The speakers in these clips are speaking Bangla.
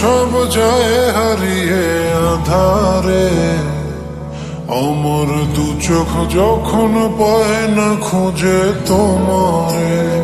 সব যায় হারিয়ে আধারে। অমর দু চোখ যখন পায় না খুঁজে তোমারে।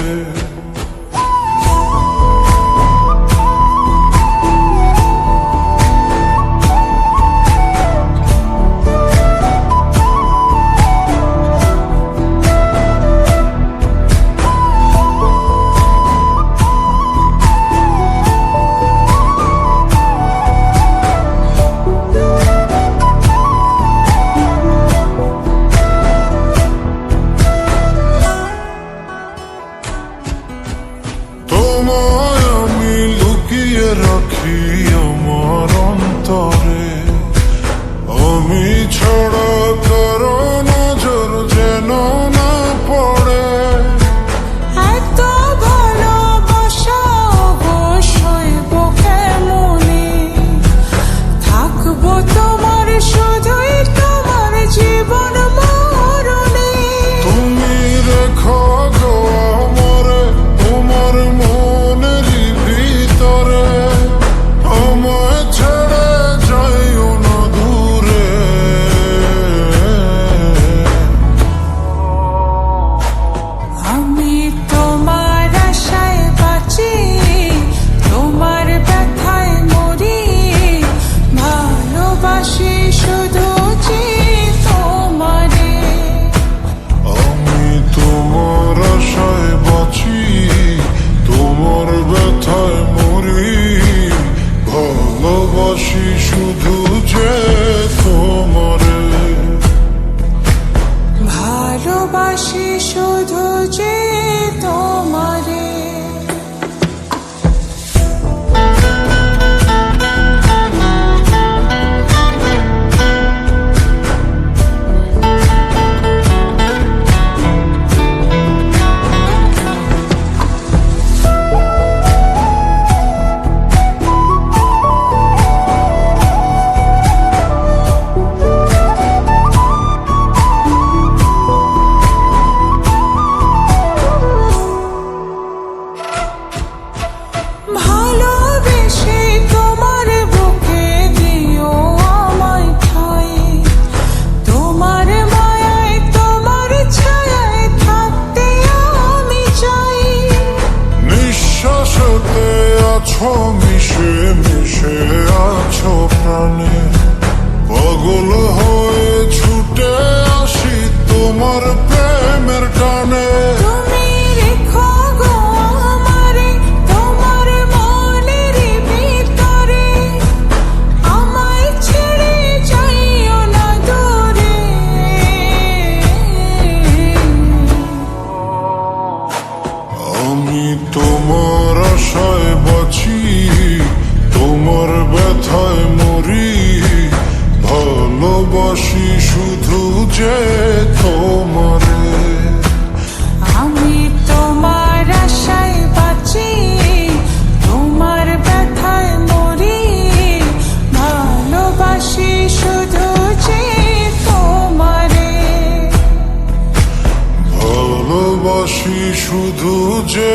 শুধু যে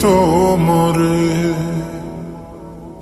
তোমরে